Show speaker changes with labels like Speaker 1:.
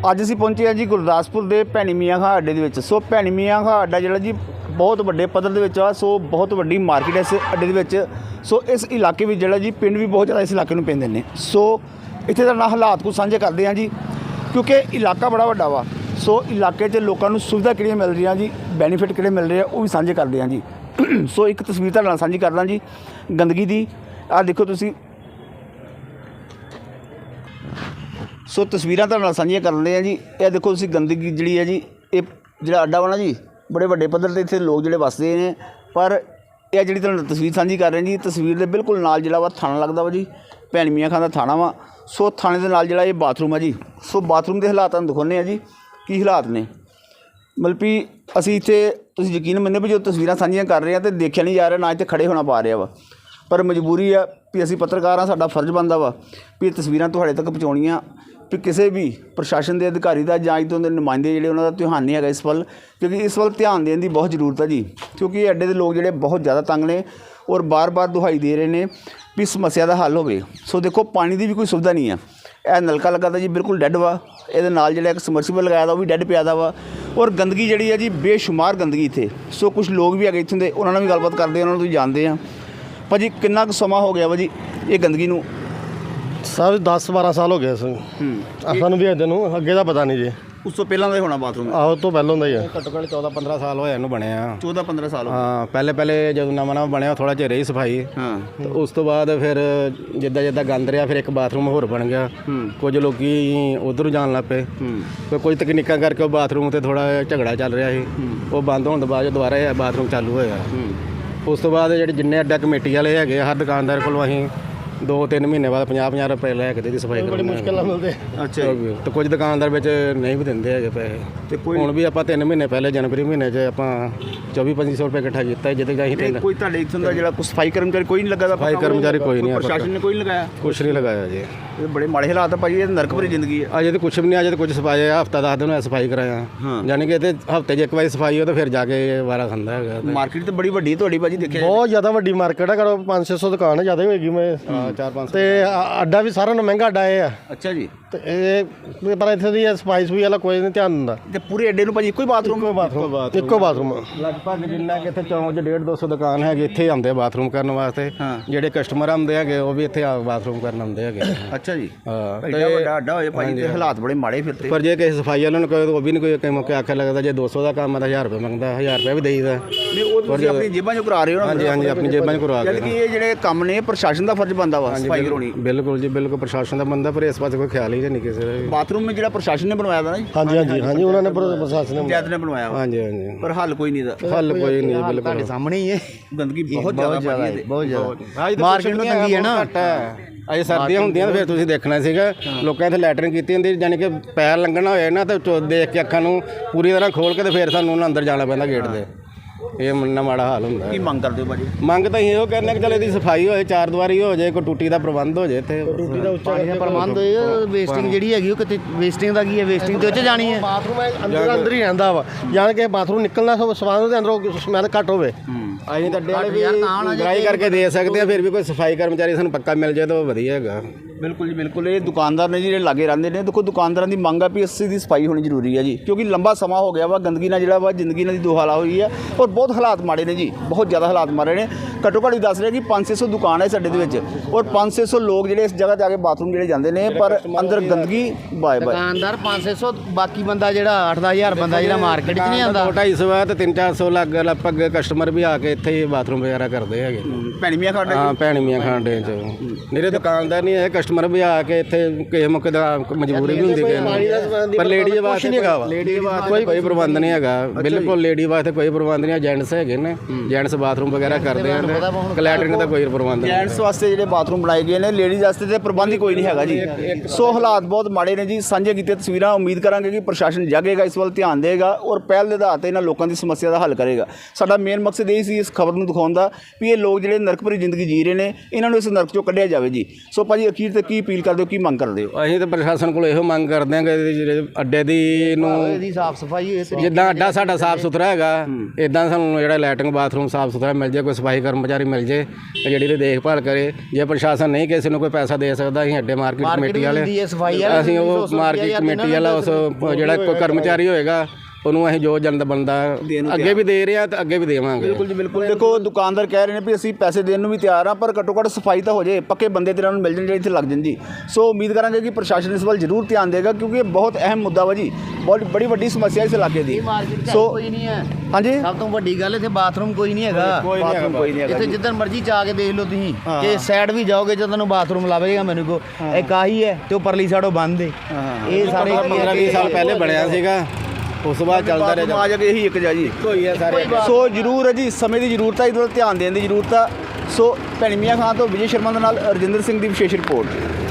Speaker 1: ਅੱਜ ਅਸੀਂ ਪਹੁੰਚੇ ਹਾਂ ਜੀ ਗੁਰਦਾਸਪੁਰ ਦੇ ਭੈਣੀ ਮੀਆਂ ਖਾਂ ਅੱਡੇ ਦੇ ਵਿੱਚ। ਸੋ ਭੈਣੀ ਮੀਆਂ ਖਾਂ ਅੱਡਾ ਜਿਹੜਾ ਜੀ ਬਹੁਤ ਵੱਡੇ ਪੱਧਰ ਦੇ ਵਿੱਚ ਆ, ਸੋ ਬਹੁਤ ਵੱਡੀ ਮਾਰਕੀਟ ਹੈ ਇਸ ਅੱਡੇ ਦੇ ਵਿੱਚ। ਸੋ ਇਸ ਇਲਾਕੇ ਵਿੱਚ ਜਿਹੜਾ ਜੀ ਪਿੰਡ ਵੀ ਬਹੁਤ ਜ਼ਿਆਦਾ ਇਸ ਇਲਾਕੇ ਨੂੰ ਪੈਂਦੇ ਨੇ। ਸੋ ਇੱਥੇ ਦਾ ਨਾ ਹਾਲਾਤ ਕੁਝ ਸਾਂਝੇ ਕਰਦੇ ਹਾਂ ਜੀ, ਕਿਉਂਕਿ ਇਲਾਕਾ ਬੜਾ ਵੱਡਾ ਵਾ। ਸੋ ਇਲਾਕੇ 'ਚ ਲੋਕਾਂ ਨੂੰ ਸੁਵਿਧਾ ਕਿਹੜੀਆਂ ਮਿਲ ਰਹੀਆਂ ਜੀ, ਬੈਨੀਫਿਟ ਕਿਹੜੇ ਮਿਲ ਰਹੇ ਆ, ਉਹ ਵੀ ਸਾਂਝੇ ਕਰਦੇ ਹਾਂ ਜੀ। ਸੋ ਇੱਕ ਤਸਵੀਰ ਤੁਹਾਡੇ ਨਾਲ ਸਾਂਝੀ ਕਰਦਾ ਜੀ, ਗੰਦਗੀ ਦੀ। ਆਹ ਦੇਖੋ ਤੁਸੀਂ ਸੋ ਤਸਵੀਰਾਂ ਤੁਹਾਡੇ ਨਾਲ ਸਾਂਝੀਆਂ ਕਰ ਲੈਂਦੇ ਆ ਜੀ। ਇਹ ਦੇਖੋ ਤੁਸੀਂ ਗੰਦਗੀ ਜਿਹੜੀ ਹੈ ਜੀ, ਇਹ ਜਿਹੜਾ ਅੱਡਾ ਵਾ ਨਾ ਜੀ, ਬੜੇ ਵੱਡੇ ਪੱਧਰ ਤੇ ਇੱਥੇ ਲੋਕ ਜਿਹੜੇ ਵੱਸਦੇ ਨੇ। ਪਰ ਇਹ ਜਿਹੜੀ ਤੁਹਾਨੂੰ ਤਸਵੀਰ ਸਾਂਝੀ ਕਰ ਰਹੇ ਜੀ ਤਸਵੀਰ ਦੇ ਬਿਲਕੁਲ ਨਾਲ ਜਿਹੜਾ ਵਾ ਥਾਣਾ ਲੱਗਦਾ ਵਾ ਜੀ, ਭੈਣ ਮੀਆਂ ਖਾਂ ਦਾ ਥਾਣਾ ਵਾ। ਸੋ ਥਾਣੇ ਦੇ ਨਾਲ ਜਿਹੜਾ ਇਹ ਬਾਥਰੂਮ ਆ ਜੀ, ਸੋ ਬਾਥਰੂਮ ਦੇ ਹਾਲਾਤਾਂ ਨੂੰ ਦਿਖਾਉਂਦੇ ਆ ਜੀ, ਕੀ ਹਾਲਾਤ ਨੇ। ਮਤਲਬ ਵੀ ਅਸੀਂ ਇੱਥੇ, ਤੁਸੀਂ ਯਕੀਨ ਮੰਨਿਓ ਵੀ ਜੋ ਤਸਵੀਰਾਂ ਸਾਂਝੀਆਂ ਕਰ ਰਹੇ ਆ ਤੇ ਦੇਖਿਆ ਨਹੀਂ ਜਾ ਰਿਹਾ, ਨਾ ਇੱਥੇ ਖੜੇ ਹੋਣਾ ਪਾ ਰਿਹਾ ਵਾ। ਪਰ ਮਜਬੂਰੀ ਆ ਵੀ ਅਸੀਂ ਪੱਤਰਕਾਰ ਆ ਸਾਡਾ ਫਰਜ਼ ਬਣਦਾ ਵਾ ਵੀ ਤਸਵੀਰਾਂ ਤੁਹਾਡੇ ਤੱਕ ਪਹੁੰਚਾਉਣੀਆਂ ਵੀ ਕਿਸੇ ਵੀ ਪ੍ਰਸ਼ਾਸਨ ਦੇ ਅਧਿਕਾਰੀ ਦਾ ਜਾਂ ਇੱਥੋਂ ਦੇ ਨੁਮਾਇੰਦੇ ਜਿਹੜੇ ਉਹਨਾਂ ਦਾ ਧਿਆਨ ਨਹੀਂ ਹੈਗਾ ਇਸ ਵੱਲ, ਕਿਉਂਕਿ ਇਸ ਵੱਲ ਧਿਆਨ ਦੇਣ ਦੀ ਬਹੁਤ ਜ਼ਰੂਰਤ ਹੈ ਜੀ। ਕਿਉਂਕਿ ਇਹ ਅੱਡੇ ਦੇ ਲੋਕ ਜਿਹੜੇ ਬਹੁਤ ਜ਼ਿਆਦਾ ਤੰਗ ਨੇ ਔਰ ਬਾਰ-ਬਾਰ ਦੁਹਾਈ ਦੇ ਰਹੇ ਨੇ ਵੀ ਸਮੱਸਿਆ ਦਾ ਹੱਲ ਹੋਵੇ। ਸੋ ਦੇਖੋ, ਪਾਣੀ ਦੀ ਵੀ ਕੋਈ ਸੁਵਿਧਾ ਨਹੀਂ ਆ ਇਹ ਨਲਕਾ ਲੱਗਾ ਤਾਂ ਜੀ ਬਿਲਕੁਲ ਡੈੱਡ ਵਾ। ਇਹਦੇ ਨਾਲ ਜਿਹੜਾ ਇੱਕ ਸਮਰਸੀਬਲ ਲਗਾਇਆ ਦਾ, ਉਹ ਵੀ ਡੈੱਡ ਪਿਆ ਦਾ ਵਾ। ਔਰ ਗੰਦਗੀ ਜਿਹੜੀ ਆ ਜੀ, ਬੇਸ਼ੁਮਾਰ ਗੰਦਗੀ ਇੱਥੇ। ਸੋ ਕੁਝ ਲੋਕ ਵੀ ਹੈਗੇ ਇੱਥੋਂ ਦੇ, ਉਹਨਾਂ ਨਾਲ ਵੀ ਗੱਲਬਾਤ ਕਰਦੇ ਉਹਨਾਂ ਨੂੰ ਤੁਸੀਂ ਜਾਣਦੇ ਆ। ਭਾਜੀ ਕਿੰਨਾ ਕੁ ਸਮਾਂ ਹੋ ਗਿਆ ਵਾ ਜੀ ਇਹ ਗੰਦਗੀ ਨੂੰ?
Speaker 2: ਸਰ 10 12 ਸਾਲ ਹੋ ਗਏ ਸੀ
Speaker 1: ਹੂੰ।
Speaker 2: ਆ ਸਾਨੂੰ ਵੀ ਅਜੇ ਨੂੰ ਅੱਗੇ ਦਾ ਪਤਾ ਨਹੀਂ ਜੀ।
Speaker 1: ਉਸ ਤੋਂ ਪਹਿਲਾਂ ਦਾ ਹੀ ਹੋਣਾ ਬਾਥਰੂਮ?
Speaker 2: ਆਹੋ ਤੋਂ ਪਹਿਲਾਂ ਦਾ ਹੀ ਆ।
Speaker 3: ਘੱਟੋ ਘੱਟ 14 15 ਸਾਲ ਹੋਏ ਇਹਨੂੰ ਬਣਿਆ।
Speaker 1: 14 15 ਸਾਲ ਹੋ
Speaker 3: ਹਾਂ ਪਹਿਲੇ ਪਹਿਲੇ ਜਦੋਂ ਨਵਾਂ ਨਵਾਂ ਬਣਿਆ ਥੋੜਾ ਜਿਹਾ ਰਹੀ ਸਫ਼ਾਈ।
Speaker 1: ਹਾਂ।
Speaker 3: ਤੇ ਉਸ ਤੋਂ ਬਾਅਦ ਫਿਰ ਜਿੱਦਾਂ ਜਿੱਦਾਂ ਗੰਦ ਰਿਹਾ ਫਿਰ ਇੱਕ ਬਾਥਰੂਮ ਹੋਰ ਬਣ ਗਿਆ। ਕੁਝ ਲੋਕੀ ਉਧਰ ਜਾਣ ਲੱਗ ਪਏ।
Speaker 1: ਹੂੰ।
Speaker 3: ਫਿਰ ਕੁਝ ਤਕਨੀਕਾਂ ਕਰਕੇ ਉਹ ਬਾਥਰੂਮ ਤੇ ਥੋੜਾ ਝਗੜਾ ਚੱਲ ਰਿਹਾ ਸੀ। ਉਹ ਬੰਦ ਹੋਣ ਤੋਂ ਬਾਅਦ ਦੁਬਾਰਾ ਇਹ ਬਾਥਰੂਮ ਚਾਲੂ ਹੋਇਆ।
Speaker 1: ਹੂੰ।
Speaker 3: ਉਸ ਤੋਂ ਬਾਅਦ ਜਿਹੜੇ ਜਿੰਨੇ ਅੱਡਾ ਕਮੇਟੀ ਵਾਲੇ ਹੈਗੇ ਆ, ਹਰ ਦੁਕਾਨਦਾਰ ਕੋਲੋਂ ਅਸੀਂ 2-3 ਮਹੀਨੇ ਬਾਅਦ 50-50 ਰੁਪਏ ਲੈ ਕੇ ਦੀ ਸਫ਼ਾਈ
Speaker 2: ਬੜੀ
Speaker 3: ਕਰਨੀ
Speaker 2: ਮੁਸ਼ਕਿਲ ਨਾਲ ਮਿਲਦੇ
Speaker 1: ਅੱਛਾ ਜੀ।
Speaker 3: ਤੇ ਕੁਝ ਦੁਕਾਨਦਾਰ ਵਿੱਚ ਨਹੀਂ ਵੀ ਦਿੰਦੇ ਹੈਗੇ ਪੈਸੇ।
Speaker 1: ਤੇ ਕੋਈ
Speaker 3: ਹੁਣ ਵੀ ਆਪਾਂ 3 ਮਹੀਨੇ ਪਹਿਲੇ ਜਨਵਰੀ ਮਹੀਨੇ 'ਚ ਆਪਾਂ 24-2500 ਰੁਪਏ ਇਕੱਠਾ ਕੀਤਾ ਜਿਹਦੇ ਚ ਅਸੀਂ ਤਿੰਨ
Speaker 1: ਕੋਈ ਤੁਹਾਡੇ ਇੱਥੋਂ ਦਾ ਜਿਹੜਾ ਕੋਈ ਸਫ਼ਾਈ ਕਰਮਚਾਰੀ ਕੋਈ ਨਹੀਂ ਲੱਗਾ ਦਾ
Speaker 3: ਸਫ਼ਾਈ ਕਰਮਚਾਰੀ ਕੋਈ ਨਹੀਂ ਹੈ
Speaker 1: ਪ੍ਰਸ਼ਾਸਨ ਨੇ ਕੋਈ ਨਹੀਂ ਲਗਾਇਆ?
Speaker 3: ਕੁਛ ਨਹੀਂ ਲਗਾਇਆ ਜੀ।
Speaker 1: ਇਹ ਬੜੇ ਮਾੜੇ ਹਾਲਾਤ ਆ ਭਾਜੀ ਇਹ ਨਰਕ ਭਰੀ ਜ਼ਿੰਦਗੀ ਹੈ
Speaker 3: ਅਜੇ ਤਾਂ ਕੁਛ ਵੀ ਨਹੀਂ ਅਜੇ ਤਾਂ ਕੁਝ ਸਫ਼ਾਈ ਆ ਹਫਤਾ ਦਸ ਦਿਨ ਹੋਇਆ ਸਫ਼ਾਈ ਕਰਾਇਆ।
Speaker 1: ਹਾਂ।
Speaker 3: ਯਾਨੀ ਕਿ ਇੱਥੇ ਹਫ਼ਤੇ 'ਚ ਇੱਕ ਵਾਰੀ ਸਫ਼ਾਈ ਹੋ ਤਾਂ ਫਿਰ ਜਾ ਕੇ ਵਾਰਾ ਖਾਂਦਾ ਹੈਗਾ ਤੇ।
Speaker 1: ਮਾਰਕੀਟ ਤੇ ਬੜੀ ਵੱਡੀ ਹੈ ਤੁਹਾਡੀ ਭਾਜੀ ਦੇਖਿਆ ਜਾਏ।
Speaker 2: ਬਹੁਤ ਜ਼ਿਆਦਾ ਵੱਡੀ ਮਾਰਕੀਟ ਹੈ ਕਰੋ 5-600 ਦੁਕਾਨ ਹੈ ਜ਼ਿਆਦਾ ਹੀ ਹੋਏਗੀ ਮੈਂ।
Speaker 3: ਚਾਰ ਪੰਜ
Speaker 2: ਤੇ ਆ- ਅੱਡਾ ਵੀ ਸਾਰਿਆਂ ਨਾਲੋਂ ਮਹਿੰਗਾ ਅੱਡਾ ਇਹ ਆ।
Speaker 1: ਅੱਛਾ ਜੀ।
Speaker 2: ਤੇ ਇਹ ਪਰ ਇੱਥੇ ਦੀ ਸਪਾਈਸ ਵੀ ਵਾਲਾ ਕੋਈ ਨਹੀਂ ਧਿਆਨ ਦਿੰਦਾ।
Speaker 1: ਤੇ ਪੂਰੇ ਅੱਡੇ ਨੂੰ ਭਾਜੀ ਇੱਕੋ ਹੀ ਬਾਥਰੂਮ?
Speaker 2: ਬਾਥਰੂਮ। ਇੱਕੋ ਬਾਥਰੂਮ। ਆ।
Speaker 3: ਲਗਭਗ ਜਿੰਨਾ ਕਿ ਇੱਥੇ ਚੌਂਕ 'ਚ 1.5 200 ਦੁਕਾਨ ਹੈਗੇ ਇੱਥੇ ਆਉਂਦੇ ਆ ਬਾਥਰੂਮ ਕਰਨ ਵਾਸਤੇ।
Speaker 1: ਹਾਂ।
Speaker 3: ਜਿਹੜੇ ਕਸਟਮਰ ਆਉਂਦੇ ਹੈਗੇ ਉਹ ਵੀ ਇੱਥੇ ਆ ਬਾਥਰੂਮ ਕਰਨ ਆਉਂਦੇ ਹੈਗੇ।
Speaker 1: ਅੱਛਾ ਜੀ।
Speaker 3: ਹਾਂ
Speaker 1: ਐਡਾ ਵੱਡਾ ਅੱਡਾ ਹੋਏ ਭਾਜੀ ਤੇ ਹਾਲਾਤ ਬੜੇ ਮਾੜੇ ਫਿਰ ਤੇ।
Speaker 3: ਪਰ ਜੇ ਕਿਸੇ ਸਫ਼ਾਈ ਵਾਲਿਆਂ ਨੂੰ ਕਹੇ ਤਾਂ ਉਹ ਵੀ ਨਹੀਂ ਕੋਈ ਕਈ ਮੌਕੇ ਆਖਿਆ ਲੱਗਦਾ ਜੇ 200 ਦਾ ਕੰਮ ਆ ਤਾਂ 1000 ਰੁਪਏ ਮੰਗਦਾ 1000 ਰੁਪਏ ਵੀ ਦੇਈਦਾ।
Speaker 1: ਨਹੀਂ ਉਹ ਤੁਸੀਂ ਆਪਣੀ ਜੇਬਾਂ 'ਚੋਂ ਕਰਾ ਰਹੇ ਹੋ ਨਾ
Speaker 3: ਹਾਂਜੀ ਹਾਂਜੀ ਆਪਣੀ ਜੇਬਾਂ 'ਚ ਕਰਵਾ
Speaker 1: ਜਦ
Speaker 3: ਕੇ
Speaker 1: ਕਿ ਇਹ ਜਿਹੜੇ ਕੰਮ ਨੇ ਪ੍ਰਸ਼ਾਸਨ ਦਾ ਫਰਜ਼ ਬਣਦਾ ਵਾ ਸਫ਼ਾਈ ਕਰਾਉਣੀ।
Speaker 3: ਬਿਲਕੁਲ ਜੀ ਬਿਲਕੁਲ ਪ੍ਰਸ਼ਾਸਨ ਦਾ ਬੰਦਾ ਪਰ ਇਸ ਪਾਸੇ ਕੋਈ ਖਿਆਲ ਹੀ ਨਹੀਂ ਕਿਸੇ ਦਾ ਵੀ।
Speaker 1: ਬਾਥਰੂਮ ਵਿੱਚ ਜਿਹੜਾ ਪ੍ਰਸ਼ਾਸਨ ਨੇ ਬਣਵਾਇਆ ਦਾ ਨਾ ਜੀ।
Speaker 2: ਹਾਂਜੀ ਹਾਂਜੀ ਹਾਂਜੀ ਉਹਨਾਂ ਨੇ ਪ੍ਰ- ਪ੍ਰਸ਼ਾਸਨ ਨੇ
Speaker 1: ਪੰਚਾਇਤ ਨੇ ਬਣਵਾਇਆ ਵਾ।
Speaker 3: ਹਾਂਜੀ ਹਾਂਜੀ।
Speaker 1: ਪਰ ਹੱਲ ਕੋਈ ਨਹੀਂ ਦਾ
Speaker 3: ਹੱਲ ਕੋਈ ਨਹੀਂ ਜੀ, ਬਿਲਕੁਲ।
Speaker 1: ਸਾਹਮਣੇ ਹੀ ਹੈ। ਗੰਦਗੀ ਬਹੁਤ ਜ਼ਿਆਦਾ ਇਹਦੇ।
Speaker 2: ਬਹੁਤ ਜ਼ਿਆਦਾ।
Speaker 3: ਮਾਰਕੀਟ ਨੂੰ ਤੰਗੀ ਹੈ ਨਾ। ਅਜੇ ਸਰਦੀਆਂ ਹੁੰਦੀਆਂ ਤਾਂ ਫਿਰ ਤੁਸੀਂ ਦੇਖਣਾ ਸੀਗਾ ਲੋਕਾਂ ਇੱਥੇ ਲੈਟਰਿੰਗ ਕੀਤੀ ਹੁੰਦੀ ਯਾਨੀ ਕਿ ਪੈਰ ਲੰਘਣਾ ਹੋਏ ਨਾ ਤੇ ਚੋ- ਦੇਖ ਕੇ ਅੱਖਾਂ ਨੂੰ ਪੂਰੀ ਤਰ੍ਹਾਂ ਖੋਲ ਕੇ ਤੇ ਫਿਰ ਸਾਨੂੰ ਉਹਨਾਂ ਅੰਦਰ ਜਾਣਾ ਪੈਂਦਾ ਗੇਟ ਦੇ। ਇਹ ਮੰਨਣਾ ਮਾੜਾ ਹਾਲ ਹੁੰਦਾ
Speaker 1: ਕੀ ਮੰਗ ਕਰਦੇ ਹੋ ਭਾਜੀ?
Speaker 3: ਮੰਗ ਤਾਂ ਇਹੋ ਕਹਿੰਦੇ ਕਿ ਚਲ ਇਹਦੀ ਸਫ਼ਾਈ ਹੋਏ ਚਾਰ ਦੀਵਾਰੀ ਹੋ ਜਾਏ ਕੋਈ ਟੂਟੀ ਦਾ ਪ੍ਰਬੰਧ ਹੋ ਜਾਏ ਇੱਥੇ।
Speaker 4: ਪਾਣੀ ਦਾ ਪ੍ਰਬੰਧ ਹੋਏ ਵੇਸਟਿੰਗ ਜਿਹੜੀ ਹੈਗੀ ਉਹ ਕਿਤੇ ਵੇਸਟਿੰਗ ਦਾ ਕੀ ਹੈ? ਵੇਸਟਿੰਗ ਤੇ ਉੱਚ ਜਾਣੀ ਹੈ।
Speaker 2: ਬਾਥਰੂਮ ਹੈ ਅੰਦਰ ਅੰਦਰ ਹੀ ਰਹਿੰਦਾ ਵਾ। ਜਾਣ ਕੇ ਬਾਥਰੂਮ ਨਿਕਲਣਾ ਸੋ ਸਵਾਦ ਉਹਦੇ ਅੰਦਰੋਂ ਸਮੈਲ ਘੱਟ ਹੋਵੇ।
Speaker 3: ਅਸੀਂ ਤਾਂ ਵਾਲੇ ਵੀ ਡਰਾਈ ਕਰਕੇ ਦੇ ਸਕਦੇ ਆ ਫਿਰ ਵੀ ਕੋਈ ਸਫ਼ਾਈ ਕਰਮਚਾਰੀ ਸਾਨੂੰ ਪੱਕਾ ਮਿਲ ਜਾਏ ਤਾਂ ਉਹ ਵਧੀਆ ਹੈਗਾ।
Speaker 1: ਬਿਲਕੁਲ ਜੀ ਬਿਲਕੁਲ। ਇਹ ਦੁਕਾਨਦਾਰ ਨੇ ਜਿਹੜੇ ਲਾਗੇ ਰਹਿੰਦੇ ਨੇ ਦੇਖੋ ਦੁਕਾਨਦਾਰਾਂ ਦੀ ਮੰਗ ਆ ਵੀ ਇਸ ਚੀਜ਼ ਦੀ ਸਫ਼ਾਈ ਹੋਣੀ ਜ਼ਰੂਰੀ ਹੈ ਜੀ ਕਿਉਂਕਿ ਲੰਬਾ ਸਮਾਂ ਹੋ ਗਿਆ ਵਾ ਗੰਦਗੀ ਨਾਲ ਜਿਹੜਾ ਵਾ ਜ਼ਿੰਦਗੀ ਨਾਲ ਦੀ ਦੁਹਾਲਾ ਹੋਈ ਹੈ ਔਰ ਬਹੁਤ ਹਾਲਾਤ ਮਾੜੇ ਨੇ ਜੀ ਬਹੁਤ ਜ਼ਿਆਦਾ ਹਾਲਾਤ ਮਾੜੇ ਨੇ। ਘੱਟੋ ਘੱਟ ਦੱਸ ਰਹੇ ਕਿ 500 ਦੁਕਾਨ ਹੈ ਸਾਡੇ ਦੇ ਵਿੱਚ ਔਰ 500 ਲੋਕ ਜਿਹੜੇ ਇਸ ਜਗ੍ਹਾ ਤੇ ਆ ਕੇ ਬਾਥਰੂਮ ਜਿਹੜੇ ਜਾਂਦੇ ਨੇ ਪਰ ਅੰਦਰ ਗੰਦਗੀ ਬਾਏ ਬਾਏ
Speaker 4: ਦੁਕਾਨਦਾਰ 500 ਬਾਕੀ ਬੰਦਾ ਜਿਹੜਾ 8-10000 ਬੰਦਾ ਜਿਹੜਾ ਮਾਰਕੀਟ 'ਚ ਨਹੀਂ ਆਉਂਦਾ।
Speaker 3: ਦੋ ਢਾਈ ਸੌ ਆ ਤੇ 3-400 ਲੱਗ ਲਗਭਗ ਕਸਟਮਰ ਵੀ ਆ ਕੇ ਇੱਥੇ ਹੀ ਬਾਥਰੂਮ ਵਗੈਰਾ ਕਰਦੇ ਹੈਗੇ।
Speaker 1: ਭੈਣੀਆਂ ਖਾਡਾ
Speaker 3: ਹਾਂ ਭੈਣੀ ਮੀਆਂ ਖਾਂਡੇ ਚ ਮੇਰੇ ਦੁਕਾਨਦਾਰ ਨਹੀਂ ਇਹ ਕਸਟਮਰ ਵੀ ਆ ਕੇ ਇੱਥੇ ਕਿਸੇ ਮੌਕੇ ਦਾ ਮਜਬੂਰੀ ਵੀ ਹੁੰਦੀ ਨੂੰ ਪਰ ਲੇਡੀ ਵਾਸਤੇ ਲੇਡੀ ਵਾਸਤੇ ਕੋਈ ਕੋਈ ਪ੍ਰਬੰਧ ਨਹੀਂ ਹੈਗਾ। ਬਿਲਕੁਲ ਲੇਡੀ ਵਾਸਤੇ ਕੋਈ ਪ੍ਰਬੰਧ ਨਹੀਂ ਜੈਂਟਸ ਹੈਗੇ ਨੇ। ਜੈਂਟਸ ਬਾਥਰੂਮ ਵਗੈਰਾ ਕਰਦੇ ਆ ਕਲੈਟਰਿੰਗ ਦਾ ਕੋਈ ਪ੍ਰਬੰਧ ਨਹੀਂ
Speaker 1: ਜੈਂਟਸ ਵਾਸਤੇ ਜਿਹੜੇ ਬਾਥਰੂਮ ਬਣਾਏ ਗਏ ਨੇ ਲੇਡੀਜ਼ ਵਾਸਤੇ ਤੇ ਪ੍ਰਬੰਧ ਹੀ ਕੋਈ ਨਹੀਂ ਹੈਗਾ ਜੀ। ਸੋ ਹਾਲਾਤ ਬਹੁਤ ਮਾੜੇ ਨੇ ਜੀ। ਸਾਂਝੇ ਕੀਤੇ ਤਸਵੀਰਾਂ ਉਮੀਦ ਕਰਾਂਗੇ ਕਿ ਪ੍ਰਸ਼ਾਸਨ ਜਾਗੇਗਾ ਇਸ ਵੱਲ ਧਿਆਨ ਦੇਗਾ ਔਰ ਪਹਿਲ ਦੇ ਆਧਾਰ ਤੇ ਇਹਨਾਂ ਲੋਕਾਂ ਦੀ ਸਮੱਸਿਆ ਦਾ ਹੱਲ ਕਰੇਗਾ। ਸਾਡਾ ਮੇਨ ਮਕਸਦ ਇਹ ਸੀ ਇਸ ਖਬਰ ਨੂੰ ਦਿਖਾਉਣ ਦਾ ਵੀ ਇਹ ਲੋਕ ਜਿਹੜੇ ਨਰਕ ਭਰੀ ਜ਼ਿੰਦਗੀ ਜੀ ਰਹੇ ਨੇ ਇਹਨਾਂ ਨੂੰ ਇਸ ਨਰਕ ਚੋਂ ਕੱਢਿਆ ਜਾਵੇ ਜੀ। ਸੋ ਭਾਜੀ ਅਖੀਰ ਤੇ ਤੇ ਕੀ ਅਪੀਲ ਕਰਦੇ ਹੋ ਕੀ ਮੰਗ ਕਰਦੇ ਹੋ?
Speaker 3: ਅਸੀਂ ਤਾਂ ਪ੍ਰਸ਼ਾਸਨ ਕੋਲ ਇਹੋ ਮੰਗ ਕਰਦੇ ਹਾਂ ਕਿ ਜਿਹੜੇ ਅੱਡੇ ਦੀ ਨੂੰ
Speaker 4: ਇਹਦੀ ਸਾਫ਼ ਸਫ਼ਾਈ ਹੋਏ ਤੇ
Speaker 3: ਜਿੱਦਾਂ ਅੱਡਾ ਸਾਡਾ ਸਾਫ਼ ਸੁਥਰਾ ਹੈਗਾ ਇਦਾਂ ਸਾਨੂੰ ਜਿਹੜਾ ਲੈਟਰਿੰਗ ਬਾਥਰੂਮ ਸਾਫ਼ ਸੁਥਰਾ ਮਿਲ ਜੇ ਕੋਈ ਸਫ਼ਾਈ ਕਰਮਚਾਰੀ ਮਿਲ ਜੇ ਤੇ ਜਿਹੜੀ ਦੀ ਦੇਖਭਾਲ ਕਰੇ। ਜੇ ਪ੍ਰਸ਼ਾਸਨ ਨਹੀਂ ਕਿਸੇ ਨੂੰ ਕੋਈ ਪੈਸਾ ਦੇ ਸਕਦਾ ਅਸੀਂ ਅੱਡੇ ਮਾਰਕੀਟ ਕਮੇਟੀ ਵਾਲੇ ਅਸੀਂ ਉਹ
Speaker 4: 200
Speaker 3: ਮਾਰਕੀਟ ਕਮੇਟੀ ਵਾਲਾ ਉਸ ਜਿਹੜਾ ਕੋਈ ਕਰਮਚਾਰੀ ਹੋਏਗਾ ਉਹਨੂੰ ਅਸੀਂ ਜੋ ਜਨਦ ਬੰਦਾ ਅੱਗੇ ਵੀ ਦੇ ਰਹੇ ਤੇ ਅੱਗੇ ਵੀ ਦੇਵਾਂਗੇ।
Speaker 1: ਬਿਲਕੁਲ ਜੀ ਬਿਲਕੁਲ। ਦੇਖੋ ਦੁਕਾਨਦਾਰ ਕਹਿ ਰਹੇ ਨੇ ਵੀ ਅਸੀਂ ਪੈਸੇ ਦੇਣ ਨੂੰ ਵੀ ਤਿਆਰ ਆ ਪਰ ਘੱਟੋ ਘੱਟ ਸਫ਼ਾਈ ਤਾਂ ਹੋ ਜਾਏ ਪੱਕੇ ਬੰਦੇ ਤੇਰਾਂ ਨੂੰ ਮਿਲ ਜਾਣ ਜਿਹੜੇ ਇੱਥੇ ਲੱਗ ਜਾਣ ਜੀ। ਸੋ ਉਮੀਦ ਕਰਾਂਗੇ ਕਿ ਪ੍ਰਸ਼ਾਸਨ ਇਸ ਵੱਲ ਜ਼ਰੂਰ ਧਿਆਨ ਦੇਗਾ ਕਿਉਂਕਿ ਇਹ ਬਹੁਤ ਅਹਿਮ ਮੁੱਦਾ ਵਾ ਜੀ। ਬਹੁਤ ਬੜੀ ਵੱਡੀ ਸਮੱਸਿਆ ਇਸ ਇਲਾਕੇ ਦੀ।
Speaker 4: ਚ
Speaker 1: ਸੋ
Speaker 4: ਕੋਈ ਨਹੀਂ ਹੈ।
Speaker 1: ਹਾਂਜੀ?
Speaker 4: ਸਭ ਤੋਂ ਵੱਡੀ ਗੱਲ ਇੱਥੇ ਬਾਥਰੂਮ ਕੋਈ ਨਹੀਂ ਹੈਗਾ।
Speaker 1: ਬਾਥਰੂਮ ਕੋਈ ਨਹੀਂ ਹੈਗਾ
Speaker 4: ਇੱਥੇ ਜਿੱਦਣ ਮਰਜ਼ੀ ਜਾ ਕੇ ਦੇਖ ਲਓ ਤੁਸੀਂ। ਕਿ ਸਾਈਡ ਵੀ ਜਾਓਗੇ ਜਦੋਂ ਤੁਹਾਨੂੰ ਬਾਥਰੂਮ ਲੱਭੇਗਾ ਮੈਨੂੰ ਕੋ। ਇੱਕ ਆਹੀ ਹੈ ਤੇ ਉਹ ਪਰਲੀ ਸਾਈਡੋਂ ਬੰਦ ਹੈ। ਇਹ ਸਾਰੇ
Speaker 3: 15 20 ਸਾਲ ਪਹਿਲੇ ਬਣਿਆ ਸੀਗਾ। ਉਸ ਤੋਂ ਬਾਅਦ ਚੱਲਦਾ ਰਿਹਾ
Speaker 1: ਬਾਥਰੂਮ ਆ ਜਾ ਕੇ ਇਹੀ ਇੱਕ ਜਾ ਜੀ।
Speaker 3: ਕੋਈ ਹੈ ਸਾਰੇ
Speaker 1: ਸੋ ਜ਼ਰੂਰ ਹੈ ਜੀ ਸਮੇਂ ਦੀ ਜ਼ਰੂਰਤ ਹੈ ਇਹਦੇ ਵੱਲ ਧਿਆਨ ਦੇਣ ਦੀ ਜ਼ਰੂਰਤ ਆ। ਸੋ ਭੈਣੀ ਮੀਆਂ ਖਾਨ ਤੋਂ ਵਿਜੇ ਸ਼ਰਮਾ ਦੇ ਨਾਲ ਰਜਿੰਦਰ ਸਿੰਘ ਦੀ ਵਿਸ਼ੇਸ਼ ਰਿਪੋਰਟ।